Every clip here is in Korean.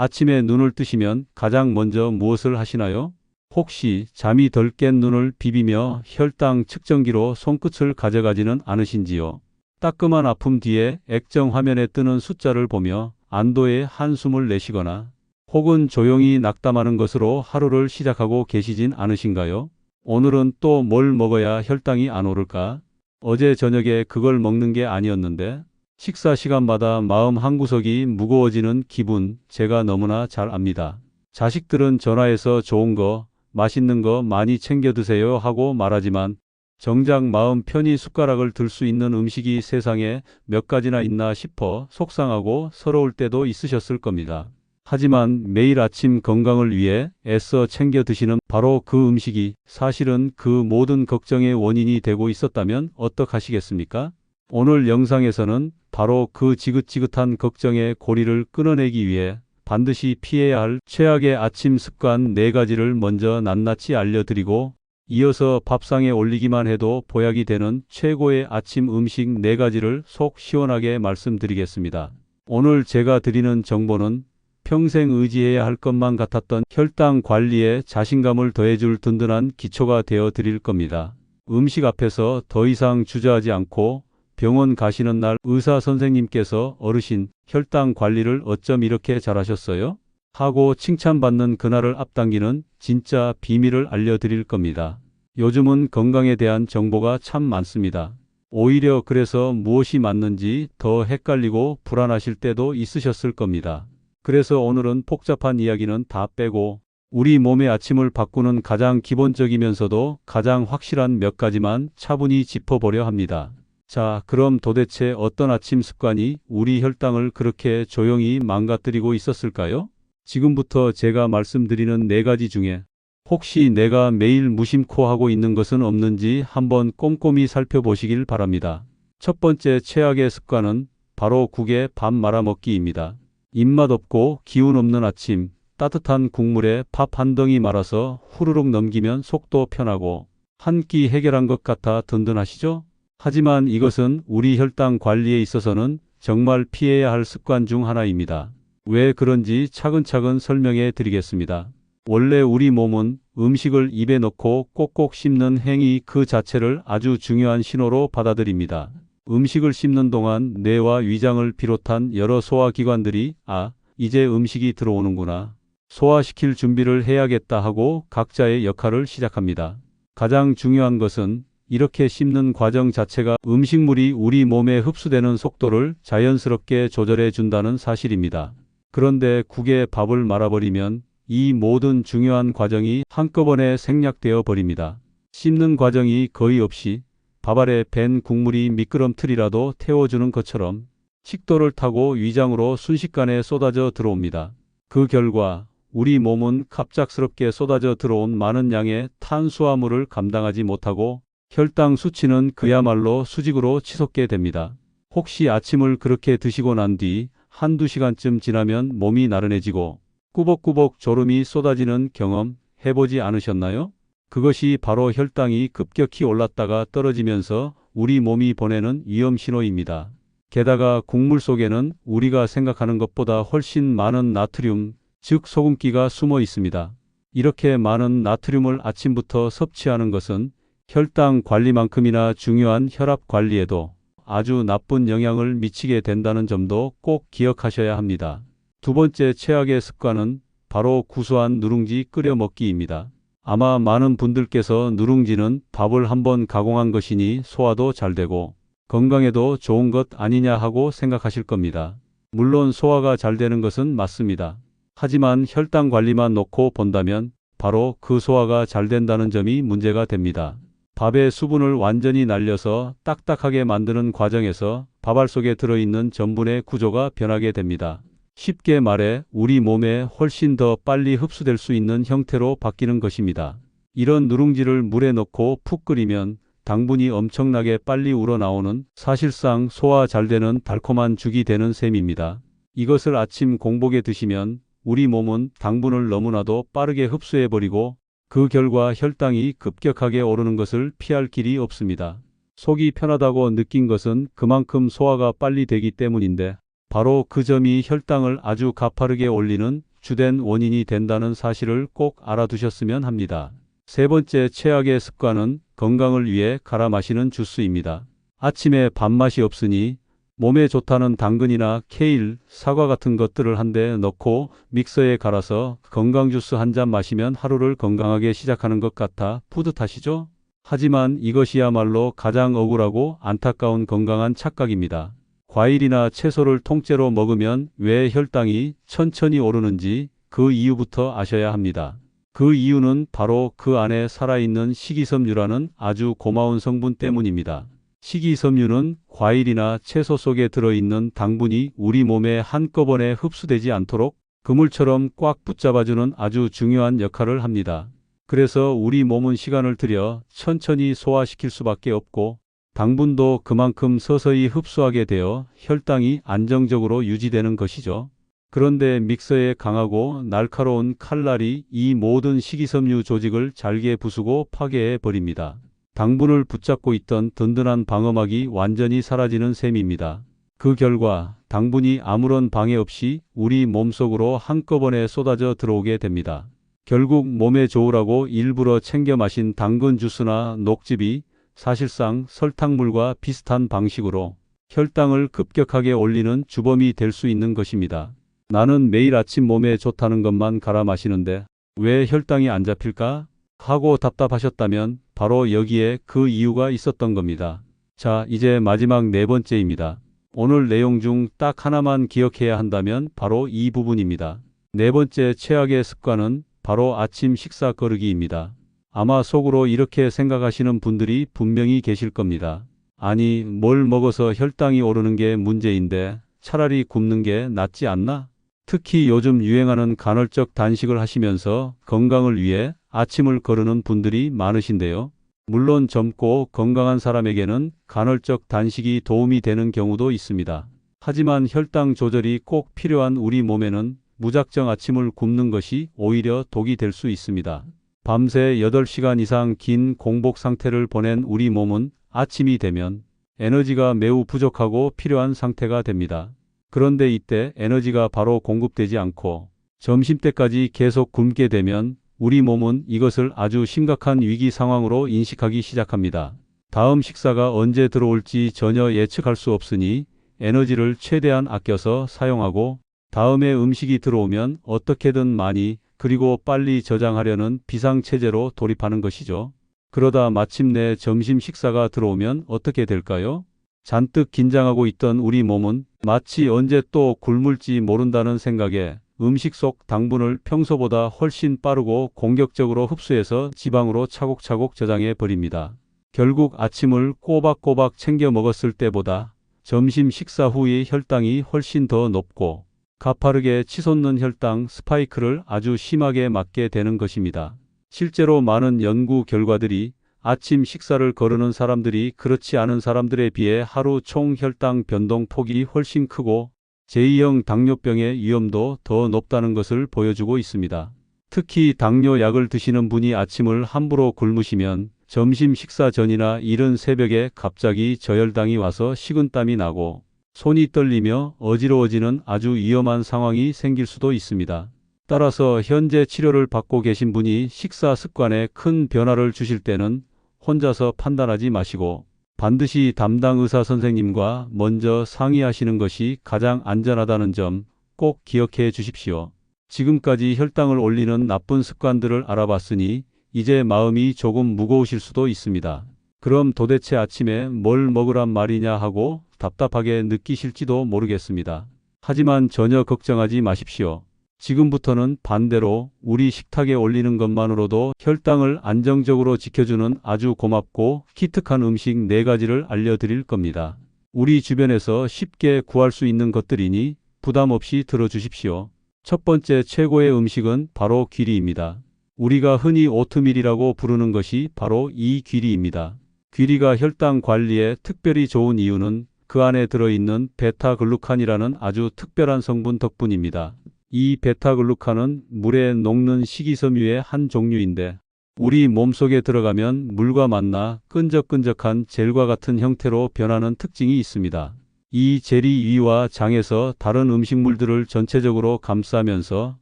아침에 눈을 뜨시면 가장 먼저 무엇을 하시나요? 혹시 잠이 덜 깬 눈을 비비며 혈당 측정기로 손끝을 가져가지는 않으신지요? 따끔한 아픔 뒤에 액정 화면에 뜨는 숫자를 보며 안도의 한숨을 내시거나 혹은 조용히 낙담하는 것으로 하루를 시작하고 계시진 않으신가요? 오늘은 또 뭘 먹어야 혈당이 안 오를까? 어제 저녁에 그걸 먹는 게 아니었는데 식사 시간마다 마음 한구석이 무거워지는 기분 제가 너무나 잘 압니다. 자식들은 전화해서 좋은 거, 맛있는 거 많이 챙겨 드세요 하고 말하지만 정작 마음 편히 숟가락을 들 수 있는 음식이 세상에 몇 가지나 있나 싶어 속상하고 서러울 때도 있으셨을 겁니다. 하지만 매일 아침 건강을 위해 애써 챙겨 드시는 바로 그 음식이 사실은 그 모든 걱정의 원인이 되고 있었다면 어떡하시겠습니까? 오늘 영상에서는 바로 그 지긋지긋한 걱정의 고리를 끊어내기 위해 반드시 피해야 할 최악의 아침 습관 4가지를 먼저 낱낱이 알려드리고 이어서 밥상에 올리기만 해도 보약이 되는 최고의 아침 음식 4가지를 속 시원하게 말씀드리겠습니다. 오늘 제가 드리는 정보는 평생 의지해야 할 것만 같았던 혈당 관리에 자신감을 더해줄 든든한 기초가 되어 드릴 겁니다. 음식 앞에서 더 이상 주저하지 않고 병원 가시는 날 의사 선생님께서 어르신 혈당 관리를 어쩜 이렇게 잘하셨어요? 하고 칭찬받는 그날을 앞당기는 진짜 비밀을 알려드릴 겁니다. 요즘은 건강에 대한 정보가 참 많습니다. 오히려 그래서 무엇이 맞는지 더 헷갈리고 불안하실 때도 있으셨을 겁니다. 그래서 오늘은 복잡한 이야기는 다 빼고 우리 몸의 아침을 바꾸는 가장 기본적이면서도 가장 확실한 몇 가지만 차분히 짚어보려 합니다. 자, 그럼 도대체 어떤 아침 습관이 우리 혈당을 그렇게 조용히 망가뜨리고 있었을까요? 지금부터 제가 말씀드리는 네 가지 중에 혹시 내가 매일 무심코 하고 있는 것은 없는지 한번 꼼꼼히 살펴보시길 바랍니다. 첫 번째 최악의 습관은 바로 국에 밥 말아 먹기입니다. 입맛 없고 기운 없는 아침, 따뜻한 국물에 밥 한 덩이 말아서 후루룩 넘기면 속도 편하고 한 끼 해결한 것 같아 든든하시죠? 하지만 이것은 우리 혈당 관리에 있어서는 정말 피해야 할 습관 중 하나입니다. 왜 그런지 차근차근 설명해 드리겠습니다. 원래 우리 몸은 음식을 입에 넣고 꼭꼭 씹는 행위 그 자체를 아주 중요한 신호로 받아들입니다. 음식을 씹는 동안 뇌와 위장을 비롯한 여러 소화기관들이 아, 이제 음식이 들어오는구나. 소화시킬 준비를 해야겠다 하고 각자의 역할을 시작합니다. 가장 중요한 것은 이렇게 씹는 과정 자체가 음식물이 우리 몸에 흡수되는 속도를 자연스럽게 조절해 준다는 사실입니다. 그런데 국에 밥을 말아버리면 이 모든 중요한 과정이 한꺼번에 생략되어 버립니다. 씹는 과정이 거의 없이 밥 아래 밴 국물이 미끄럼틀이라도 태워주는 것처럼 식도를 타고 위장으로 순식간에 쏟아져 들어옵니다. 그 결과 우리 몸은 갑작스럽게 쏟아져 들어온 많은 양의 탄수화물을 감당하지 못하고 혈당 수치는 그야말로 수직으로 치솟게 됩니다. 혹시 아침을 그렇게 드시고 난 뒤 한두 시간쯤 지나면 몸이 나른해지고 꾸벅꾸벅 졸음이 쏟아지는 경험 해보지 않으셨나요? 그것이 바로 혈당이 급격히 올랐다가 떨어지면서 우리 몸이 보내는 위험 신호입니다. 게다가 국물 속에는 우리가 생각하는 것보다 훨씬 많은 나트륨, 즉 소금기가 숨어 있습니다. 이렇게 많은 나트륨을 아침부터 섭취하는 것은 혈당 관리만큼이나 중요한 혈압 관리에도 아주 나쁜 영향을 미치게 된다는 점도 꼭 기억하셔야 합니다. 두 번째 최악의 습관은 바로 구수한 누룽지 끓여 먹기입니다. 아마 많은 분들께서 누룽지는 밥을 한번 가공한 것이니 소화도 잘 되고 건강에도 좋은 것 아니냐 하고 생각하실 겁니다. 물론 소화가 잘 되는 것은 맞습니다. 하지만 혈당 관리만 놓고 본다면 바로 그 소화가 잘 된다는 점이 문제가 됩니다. 밥의 수분을 완전히 날려서 딱딱하게 만드는 과정에서 밥알 속에 들어있는 전분의 구조가 변하게 됩니다. 쉽게 말해 우리 몸에 훨씬 더 빨리 흡수될 수 있는 형태로 바뀌는 것입니다. 이런 누룽지를 물에 넣고 푹 끓이면 당분이 엄청나게 빨리 우러나오는 사실상 소화 잘 되는 달콤한 죽이 되는 셈입니다. 이것을 아침 공복에 드시면 우리 몸은 당분을 너무나도 빠르게 흡수해버리고 그 결과 혈당이 급격하게 오르는 것을 피할 길이 없습니다. 속이 편하다고 느낀 것은 그만큼 소화가 빨리 되기 때문인데 바로 그 점이 혈당을 아주 가파르게 올리는 주된 원인이 된다는 사실을 꼭 알아두셨으면 합니다. 세 번째 최악의 습관은 건강을 위해 갈아 마시는 주스입니다. 아침에 밥맛이 없으니 몸에 좋다는 당근이나 케일, 사과 같은 것들을 한데 넣고 믹서에 갈아서 건강 주스 한 잔 마시면 하루를 건강하게 시작하는 것 같아 뿌듯하시죠? 하지만 이것이야말로 가장 억울하고 안타까운 건강한 착각입니다. 과일이나 채소를 통째로 먹으면 왜 혈당이 천천히 오르는지 그 이유부터 아셔야 합니다. 그 이유는 바로 그 안에 살아있는 식이섬유라는 아주 고마운 성분 때문입니다. 식이섬유는 과일이나 채소 속에 들어있는 당분이 우리 몸에 한꺼번에 흡수되지 않도록 그물처럼 꽉 붙잡아주는 아주 중요한 역할을 합니다. 그래서 우리 몸은 시간을 들여 천천히 소화시킬 수밖에 없고 당분도 그만큼 서서히 흡수하게 되어 혈당이 안정적으로 유지되는 것이죠. 그런데 믹서에 강하고 날카로운 칼날이 이 모든 식이섬유 조직을 잘게 부수고 파괴해 버립니다. 당분을 붙잡고 있던 든든한 방어막이 완전히 사라지는 셈입니다. 그 결과 당분이 아무런 방해 없이 우리 몸속으로 한꺼번에 쏟아져 들어오게 됩니다. 결국 몸에 좋으라고 일부러 챙겨 마신 당근 주스나 녹즙이 사실상 설탕물과 비슷한 방식으로 혈당을 급격하게 올리는 주범이 될 수 있는 것입니다. 나는 매일 아침 몸에 좋다는 것만 갈아 마시는데 왜 혈당이 안 잡힐까? 하고 답답하셨다면 바로 여기에 그 이유가 있었던 겁니다. 자, 이제 마지막 네 번째입니다. 오늘 내용 중 딱 하나만 기억해야 한다면 바로 이 부분입니다. 네 번째 최악의 습관은 바로 아침 식사 거르기입니다. 아마 속으로 이렇게 생각하시는 분들이 분명히 계실 겁니다. 아니, 뭘 먹어서 혈당이 오르는 게 문제인데 차라리 굶는 게 낫지 않나? 특히 요즘 유행하는 간헐적 단식을 하시면서 건강을 위해 아침을 거르는 분들이 많으신데요. 물론 젊고 건강한 사람에게는 간헐적 단식이 도움이 되는 경우도 있습니다. 하지만 혈당 조절이 꼭 필요한 우리 몸에는 무작정 아침을 굶는 것이 오히려 독이 될 수 있습니다. 밤새 8시간 이상 긴 공복 상태를 보낸 우리 몸은 아침이 되면 에너지가 매우 부족하고 필요한 상태가 됩니다. 그런데 이때 에너지가 바로 공급되지 않고 점심때까지 계속 굶게 되면 우리 몸은 이것을 아주 심각한 위기 상황으로 인식하기 시작합니다. 다음 식사가 언제 들어올지 전혀 예측할 수 없으니 에너지를 최대한 아껴서 사용하고 다음에 음식이 들어오면 어떻게든 많이 그리고 빨리 저장하려는 비상체제로 돌입하는 것이죠. 그러다 마침내 점심 식사가 들어오면 어떻게 될까요? 잔뜩 긴장하고 있던 우리 몸은 마치 언제 또 굶을지 모른다는 생각에 음식 속 당분을 평소보다 훨씬 빠르고 공격적으로 흡수해서 지방으로 차곡차곡 저장해 버립니다. 결국 아침을 꼬박꼬박 챙겨 먹었을 때보다 점심 식사 후의 혈당이 훨씬 더 높고 가파르게 치솟는 혈당 스파이크를 아주 심하게 맞게 되는 것입니다. 실제로 많은 연구 결과들이 아침 식사를 거르는 사람들이 그렇지 않은 사람들에 비해 하루 총 혈당 변동 폭이 훨씬 크고 제2형 당뇨병의 위험도 더 높다는 것을 보여주고 있습니다. 특히 당뇨 약을 드시는 분이 아침을 함부로 굶으시면 점심 식사 전이나 이른 새벽에 갑자기 저혈당이 와서 식은땀이 나고 손이 떨리며 어지러워지는 아주 위험한 상황이 생길 수도 있습니다. 따라서 현재 치료를 받고 계신 분이 식사 습관에 큰 변화를 주실 때는 혼자서 판단하지 마시고 반드시 담당 의사 선생님과 먼저 상의하시는 것이 가장 안전하다는 점 꼭 기억해 주십시오. 지금까지 혈당을 올리는 나쁜 습관들을 알아봤으니 이제 마음이 조금 무거우실 수도 있습니다. 그럼 도대체 아침에 뭘 먹으란 말이냐 하고 답답하게 느끼실지도 모르겠습니다. 하지만 전혀 걱정하지 마십시오. 지금부터는 반대로 우리 식탁에 올리는 것만으로도 혈당을 안정적으로 지켜주는 아주 고맙고 기특한 음식 4가지를 알려드릴 겁니다. 우리 주변에서 쉽게 구할 수 있는 것들이니 부담 없이 들어주십시오. 첫 번째 최고의 음식은 바로 귀리입니다. 우리가 흔히 오트밀이라고 부르는 것이 바로 이 귀리입니다. 귀리가 혈당 관리에 특별히 좋은 이유는 그 안에 들어있는 베타글루칸이라는 아주 특별한 성분 덕분입니다. 이 베타글루칸은 물에 녹는 식이섬유의 한 종류인데 우리 몸속에 들어가면 물과 만나 끈적끈적한 젤과 같은 형태로 변하는 특징이 있습니다. 이 젤이 위와 장에서 다른 음식물들을 전체적으로 감싸면서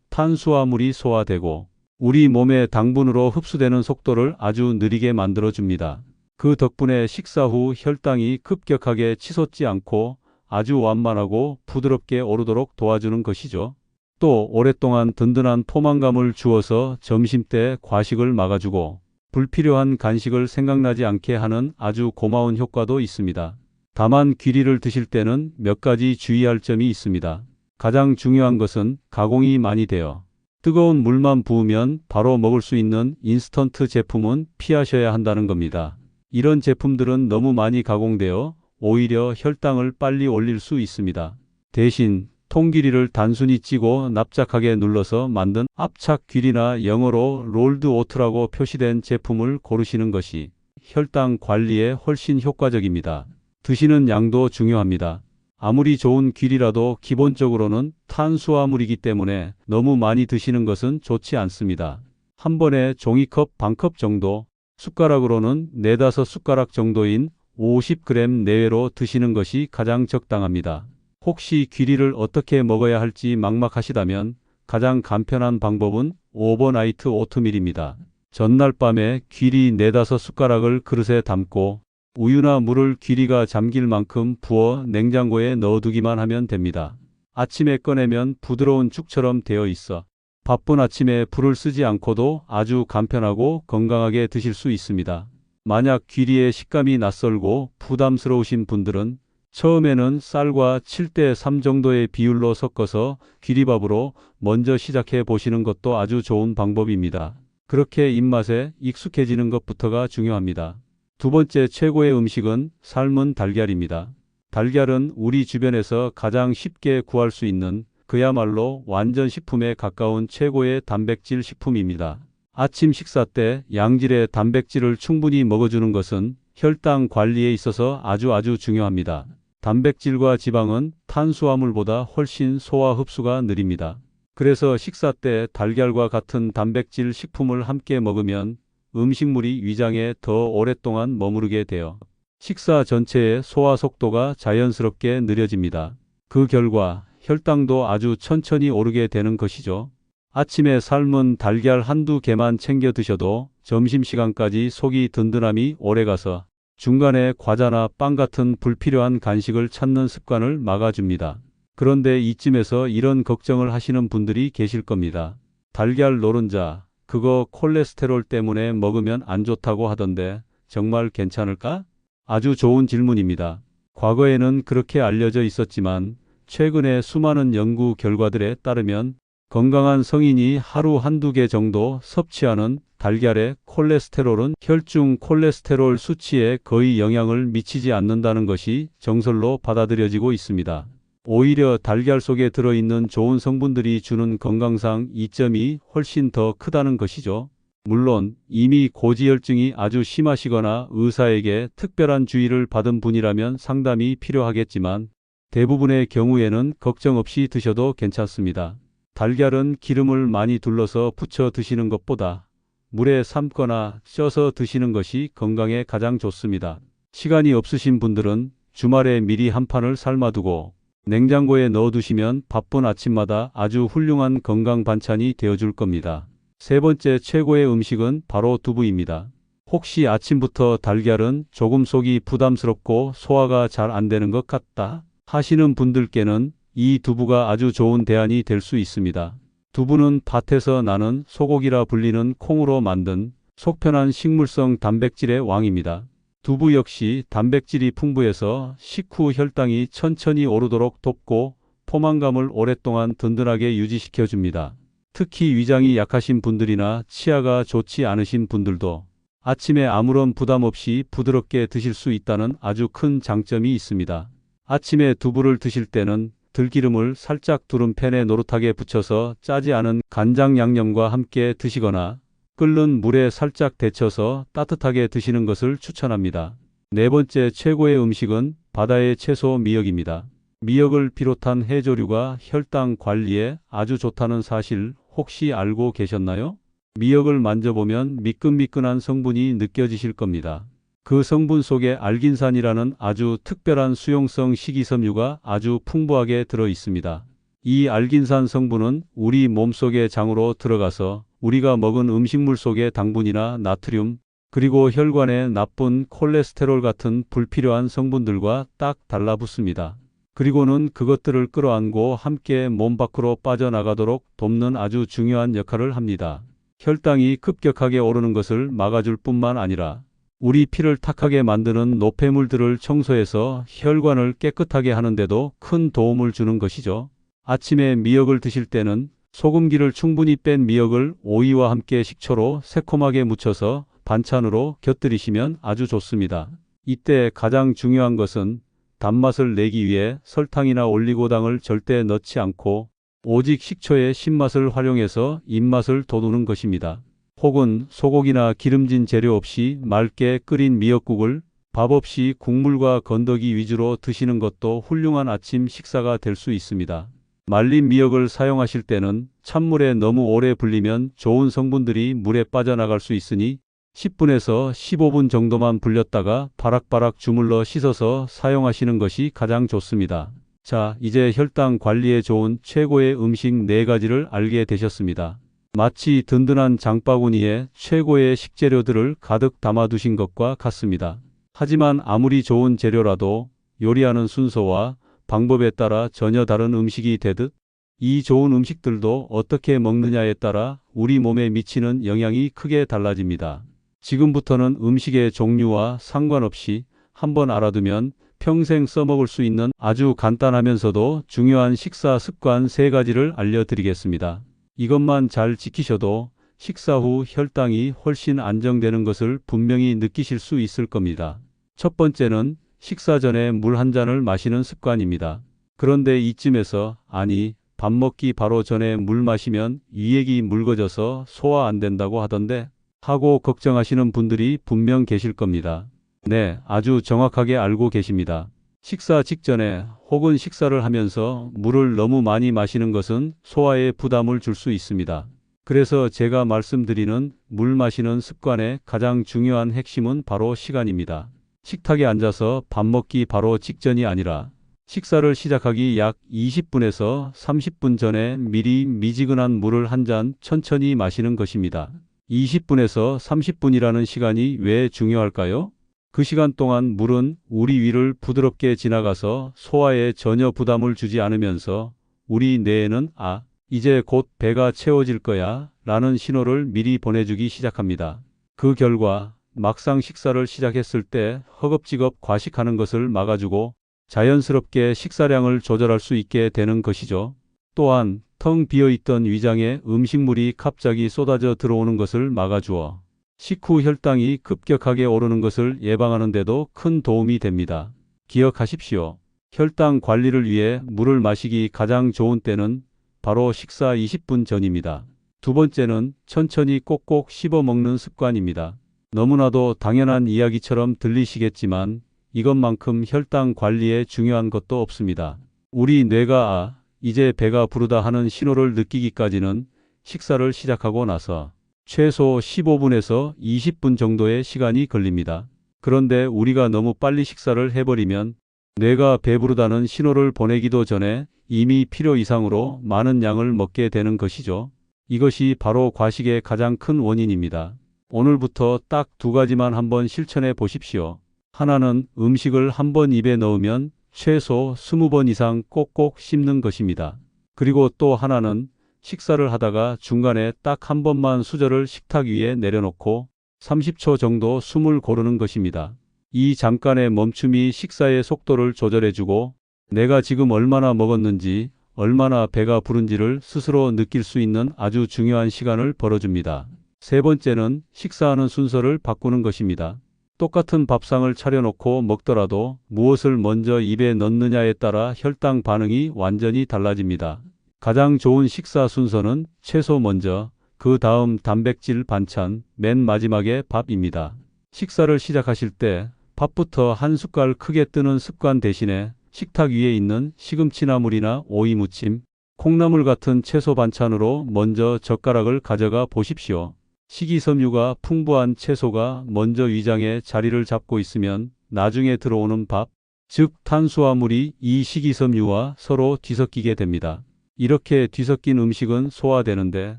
탄수화물이 소화되고 우리 몸의 당분으로 흡수되는 속도를 아주 느리게 만들어 줍니다. 그 덕분에 식사 후 혈당이 급격하게 치솟지 않고 아주 완만하고 부드럽게 오르도록 도와주는 것이죠. 또 오랫동안 든든한 포만감을 주어서 점심때 과식을 막아주고 불필요한 간식을 생각나지 않게 하는 아주 고마운 효과도 있습니다. 다만 귀리를 드실 때는 몇 가지 주의할 점이 있습니다. 가장 중요한 것은 가공이 많이 되어 뜨거운 물만 부으면 바로 먹을 수 있는 인스턴트 제품은 피하셔야 한다는 겁니다. 이런 제품들은 너무 많이 가공되어 오히려 혈당을 빨리 올릴 수 있습니다. 대신 통귀리를 단순히 찌고 납작하게 눌러서 만든 압착 귀리나 영어로 롤드 오트라고 표시된 제품을 고르시는 것이 혈당 관리에 훨씬 효과적입니다. 드시는 양도 중요합니다. 아무리 좋은 귀리라도 기본적으로는 탄수화물이기 때문에 너무 많이 드시는 것은 좋지 않습니다. 한 번에 종이컵 반컵 정도, 숟가락으로는 네다섯 숟가락 정도인 50g 내외로 드시는 것이 가장 적당합니다. 혹시 귀리를 어떻게 먹어야 할지 막막하시다면 가장 간편한 방법은 오버나이트 오트밀입니다. 전날 밤에 귀리 네다섯 숟가락을 그릇에 담고 우유나 물을 귀리가 잠길 만큼 부어 냉장고에 넣어두기만 하면 됩니다. 아침에 꺼내면 부드러운 죽처럼 되어 있어 바쁜 아침에 불을 쓰지 않고도 아주 간편하고 건강하게 드실 수 있습니다. 만약 귀리의 식감이 낯설고 부담스러우신 분들은 처음에는 쌀과 7대 3 정도의 비율로 섞어서 귀리밥으로 먼저 시작해 보시는 것도 아주 좋은 방법입니다. 그렇게 입맛에 익숙해지는 것부터가 중요합니다. 두 번째 최고의 음식은 삶은 달걀입니다. 달걀은 우리 주변에서 가장 쉽게 구할 수 있는 그야말로 완전 식품에 가까운 최고의 단백질 식품입니다. 아침 식사 때 양질의 단백질을 충분히 먹어주는 것은 혈당 관리에 있어서 아주 아주 중요합니다. 단백질과 지방은 탄수화물보다 훨씬 소화 흡수가 느립니다. 그래서 식사 때 달걀과 같은 단백질 식품을 함께 먹으면 음식물이 위장에 더 오랫동안 머무르게 되어 식사 전체의 소화 속도가 자연스럽게 느려집니다. 그 결과 혈당도 아주 천천히 오르게 되는 것이죠. 아침에 삶은 달걀 한두 개만 챙겨 드셔도 점심시간까지 속이 든든함이 오래가서 중간에 과자나 빵 같은 불필요한 간식을 찾는 습관을 막아줍니다. 그런데 이쯤에서 이런 걱정을 하시는 분들이 계실 겁니다. 달걀 노른자, 그거 콜레스테롤 때문에 먹으면 안 좋다고 하던데 정말 괜찮을까? 아주 좋은 질문입니다. 과거에는 그렇게 알려져 있었지만 최근에 수많은 연구 결과들에 따르면 건강한 성인이 하루 한두 개 정도 섭취하는 달걀의 콜레스테롤은 혈중 콜레스테롤 수치에 거의 영향을 미치지 않는다는 것이 정설로 받아들여지고 있습니다. 오히려 달걀 속에 들어있는 좋은 성분들이 주는 건강상 이점이 훨씬 더 크다는 것이죠. 물론 이미 고지혈증이 아주 심하시거나 의사에게 특별한 주의를 받은 분이라면 상담이 필요하겠지만 대부분의 경우에는 걱정 없이 드셔도 괜찮습니다. 달걀은 기름을 많이 둘러서 부쳐 드시는 것보다 물에 삶거나 쪄서 드시는 것이 건강에 가장 좋습니다. 시간이 없으신 분들은 주말에 미리 한 판을 삶아두고 냉장고에 넣어두시면 바쁜 아침마다 아주 훌륭한 건강 반찬이 되어줄 겁니다. 세 번째 최고의 음식은 바로 두부입니다. 혹시 아침부터 달걀은 조금 속이 부담스럽고 소화가 잘 안 되는 것 같다 하시는 분들께는 이 두부가 아주 좋은 대안이 될 수 있습니다. 두부는 밭에서 나는 소고기라 불리는 콩으로 만든 속편한 식물성 단백질의 왕입니다. 두부 역시 단백질이 풍부해서 식후 혈당이 천천히 오르도록 돕고 포만감을 오랫동안 든든하게 유지시켜 줍니다. 특히 위장이 약하신 분들이나 치아가 좋지 않으신 분들도 아침에 아무런 부담 없이 부드럽게 드실 수 있다는 아주 큰 장점이 있습니다. 아침에 두부를 드실 때는 들기름을 살짝 두른 팬에 노릇하게 붙여서 짜지 않은 간장 양념과 함께 드시거나 끓는 물에 살짝 데쳐서 따뜻하게 드시는 것을 추천합니다. 네 번째 최고의 음식은 바다의 채소 미역입니다. 미역을 비롯한 해조류가 혈당 관리에 아주 좋다는 사실 혹시 알고 계셨나요? 미역을 만져보면 미끈미끈한 성분이 느껴지실 겁니다. 그 성분 속에 알긴산이라는 아주 특별한 수용성 식이섬유가 아주 풍부하게 들어 있습니다. 이 알긴산 성분은 우리 몸속의 장으로 들어가서 우리가 먹은 음식물 속의 당분이나 나트륨, 그리고 혈관에 나쁜 콜레스테롤 같은 불필요한 성분들과 딱 달라붙습니다. 그리고는 그것들을 끌어안고 함께 몸 밖으로 빠져나가도록 돕는 아주 중요한 역할을 합니다. 혈당이 급격하게 오르는 것을 막아줄 뿐만 아니라 우리 피를 탁하게 만드는 노폐물들을 청소해서 혈관을 깨끗하게 하는데도 큰 도움을 주는 것이죠. 아침에 미역을 드실 때는 소금기를 충분히 뺀 미역을 오이와 함께 식초로 새콤하게 무쳐서 반찬으로 곁들이시면 아주 좋습니다. 이때 가장 중요한 것은 단맛을 내기 위해 설탕이나 올리고당을 절대 넣지 않고 오직 식초의 신맛을 활용해서 입맛을 돋우는 것입니다. 혹은 소고기나 기름진 재료 없이 맑게 끓인 미역국을 밥 없이 국물과 건더기 위주로 드시는 것도 훌륭한 아침 식사가 될 수 있습니다. 말린 미역을 사용하실 때는 찬물에 너무 오래 불리면 좋은 성분들이 물에 빠져나갈 수 있으니 10분에서 15분 정도만 불렸다가 바락바락 주물러 씻어서 사용하시는 것이 가장 좋습니다. 자, 이제 혈당 관리에 좋은 최고의 음식 4가지를 알게 되셨습니다. 마치 든든한 장바구니에 최고의 식재료들을 가득 담아두신 것과 같습니다. 하지만 아무리 좋은 재료라도 요리하는 순서와 방법에 따라 전혀 다른 음식이 되듯 이 좋은 음식들도 어떻게 먹느냐에 따라 우리 몸에 미치는 영향이 크게 달라집니다. 지금부터는 음식의 종류와 상관없이 한번 알아두면 평생 써먹을 수 있는 아주 간단하면서도 중요한 식사 습관 세 가지를 알려드리겠습니다. 이것만 잘 지키셔도 식사 후 혈당이 훨씬 안정되는 것을 분명히 느끼실 수 있을 겁니다. 첫 번째는 식사 전에 물 한 잔을 마시는 습관입니다. 그런데 이쯤에서 아니 밥 먹기 바로 전에 물 마시면 위액이 묽어져서 소화 안 된다고 하던데 하고 걱정하시는 분들이 분명 계실 겁니다. 네, 아주 정확하게 알고 계십니다. 식사 직전에 혹은 식사를 하면서 물을 너무 많이 마시는 것은 소화에 부담을 줄 수 있습니다. 그래서 제가 말씀드리는 물 마시는 습관의 가장 중요한 핵심은 바로 시간입니다. 식탁에 앉아서 밥 먹기 바로 직전이 아니라 식사를 시작하기 약 20분에서 30분 전에 미리 미지근한 물을 한 잔 천천히 마시는 것입니다. 20분에서 30분이라는 시간이 왜 중요할까요? 그 시간 동안 물은 우리 위를 부드럽게 지나가서 소화에 전혀 부담을 주지 않으면서 우리 뇌에는 아, 이제 곧 배가 채워질 거야 라는 신호를 미리 보내주기 시작합니다. 그 결과 막상 식사를 시작했을 때 허겁지겁 과식하는 것을 막아주고 자연스럽게 식사량을 조절할 수 있게 되는 것이죠. 또한 텅 비어있던 위장에 음식물이 갑자기 쏟아져 들어오는 것을 막아주어 식후 혈당이 급격하게 오르는 것을 예방하는 데도 큰 도움이 됩니다. 기억하십시오. 혈당 관리를 위해 물을 마시기 가장 좋은 때는 바로 식사 20분 전입니다. 두 번째는 천천히 꼭꼭 씹어 먹는 습관입니다. 너무나도 당연한 이야기처럼 들리시겠지만 이것만큼 혈당 관리에 중요한 것도 없습니다. 우리 뇌가 아, 이제 배가 부르다 하는 신호를 느끼기까지는 식사를 시작하고 나서 최소 15분에서 20분 정도의 시간이 걸립니다. 그런데 우리가 너무 빨리 식사를 해버리면 뇌가 배부르다는 신호를 보내기도 전에 이미 필요 이상으로 많은 양을 먹게 되는 것이죠. 이것이 바로 과식의 가장 큰 원인입니다. 오늘부터 딱 두 가지만 한번 실천해 보십시오. 하나는 음식을 한 번 입에 넣으면 최소 20번 이상 꼭꼭 씹는 것입니다. 그리고 또 하나는 식사를 하다가 중간에 딱 한 번만 수저를 식탁 위에 내려놓고 30초 정도 숨을 고르는 것입니다. 이 잠깐의 멈춤이 식사의 속도를 조절해주고 내가 지금 얼마나 먹었는지 얼마나 배가 부른지를 스스로 느낄 수 있는 아주 중요한 시간을 벌어줍니다. 세 번째는 식사하는 순서를 바꾸는 것입니다. 똑같은 밥상을 차려놓고 먹더라도 무엇을 먼저 입에 넣느냐에 따라 혈당 반응이 완전히 달라집니다. 가장 좋은 식사 순서는 채소 먼저, 그 다음 단백질 반찬, 맨 마지막에 밥입니다. 식사를 시작하실 때 밥부터 한 숟갈 크게 뜨는 습관 대신에 식탁 위에 있는 시금치나물이나 오이 무침, 콩나물 같은 채소 반찬으로 먼저 젓가락을 가져가 보십시오. 식이섬유가 풍부한 채소가 먼저 위장에 자리를 잡고 있으면 나중에 들어오는 밥, 즉 탄수화물이 이 식이섬유와 서로 뒤섞이게 됩니다. 이렇게 뒤섞인 음식은 소화되는데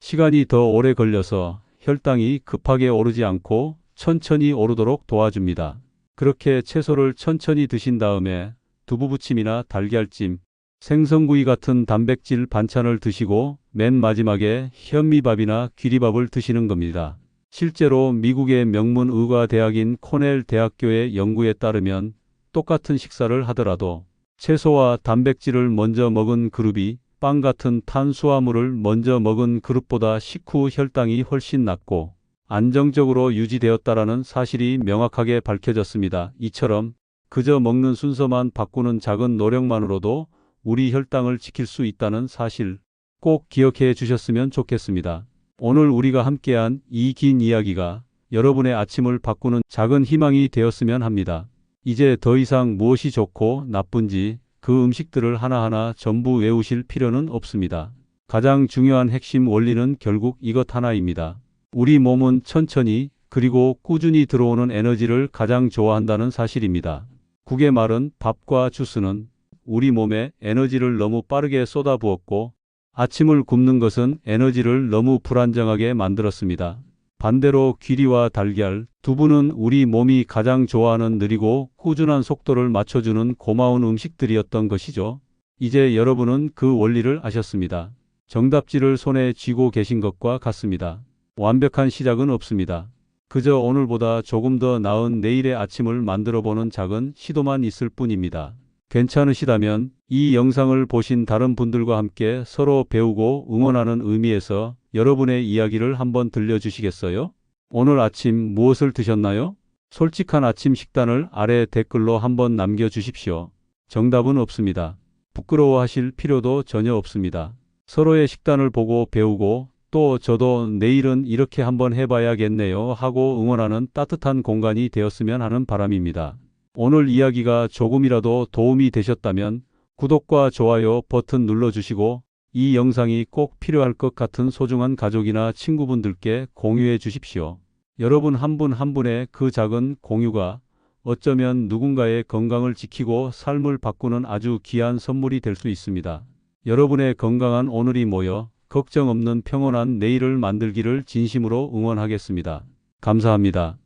시간이 더 오래 걸려서 혈당이 급하게 오르지 않고 천천히 오르도록 도와줍니다. 그렇게 채소를 천천히 드신 다음에 두부부침이나 달걀찜, 생선구이 같은 단백질 반찬을 드시고 맨 마지막에 현미밥이나 귀리밥을 드시는 겁니다. 실제로 미국의 명문 의과 대학인 코넬 대학교의 연구에 따르면 똑같은 식사를 하더라도 채소와 단백질을 먼저 먹은 그룹이 빵 같은 탄수화물을 먼저 먹은 그룹보다 식후 혈당이 훨씬 낮고 안정적으로 유지되었다라는 사실이 명확하게 밝혀졌습니다. 이처럼 그저 먹는 순서만 바꾸는 작은 노력만으로도 우리 혈당을 지킬 수 있다는 사실 꼭 기억해 주셨으면 좋겠습니다. 오늘 우리가 함께한 이 긴 이야기가 여러분의 아침을 바꾸는 작은 희망이 되었으면 합니다. 이제 더 이상 무엇이 좋고 나쁜지 그 음식들을 하나하나 전부 외우실 필요는 없습니다. 가장 중요한 핵심 원리는 결국 이것 하나입니다. 우리 몸은 천천히 그리고 꾸준히 들어오는 에너지를 가장 좋아한다는 사실입니다. 국의 말은 밥과 주스는 우리 몸에 에너지를 너무 빠르게 쏟아부었고 아침을 굶는 것은 에너지를 너무 불안정하게 만들었습니다. 반대로 귀리와 달걀, 두부는 우리 몸이 가장 좋아하는 느리고 꾸준한 속도를 맞춰주는 고마운 음식들이었던 것이죠. 이제 여러분은 그 원리를 아셨습니다. 정답지를 손에 쥐고 계신 것과 같습니다. 완벽한 시작은 없습니다. 그저 오늘보다 조금 더 나은 내일의 아침을 만들어 보는 작은 시도만 있을 뿐입니다. 괜찮으시다면 이 영상을 보신 다른 분들과 함께 서로 배우고 응원하는 의미에서 여러분의 이야기를 한번 들려주시겠어요? 오늘 아침 무엇을 드셨나요? 솔직한 아침 식단을 아래 댓글로 한번 남겨주십시오. 정답은 없습니다. 부끄러워하실 필요도 전혀 없습니다. 서로의 식단을 보고 배우고 또 저도 내일은 이렇게 한번 해봐야겠네요 하고 응원하는 따뜻한 공간이 되었으면 하는 바람입니다. 오늘 이야기가 조금이라도 도움이 되셨다면 구독과 좋아요 버튼 눌러주시고 이 영상이 꼭 필요할 것 같은 소중한 가족이나 친구분들께 공유해 주십시오. 여러분 한분한 분의 그 작은 공유가 어쩌면 누군가의 건강을 지키고 삶을 바꾸는 아주 귀한 선물이 될 수 있습니다. 여러분의 건강한 오늘이 모여 걱정 없는 평온한 내일을 만들기를 진심으로 응원하겠습니다. 감사합니다.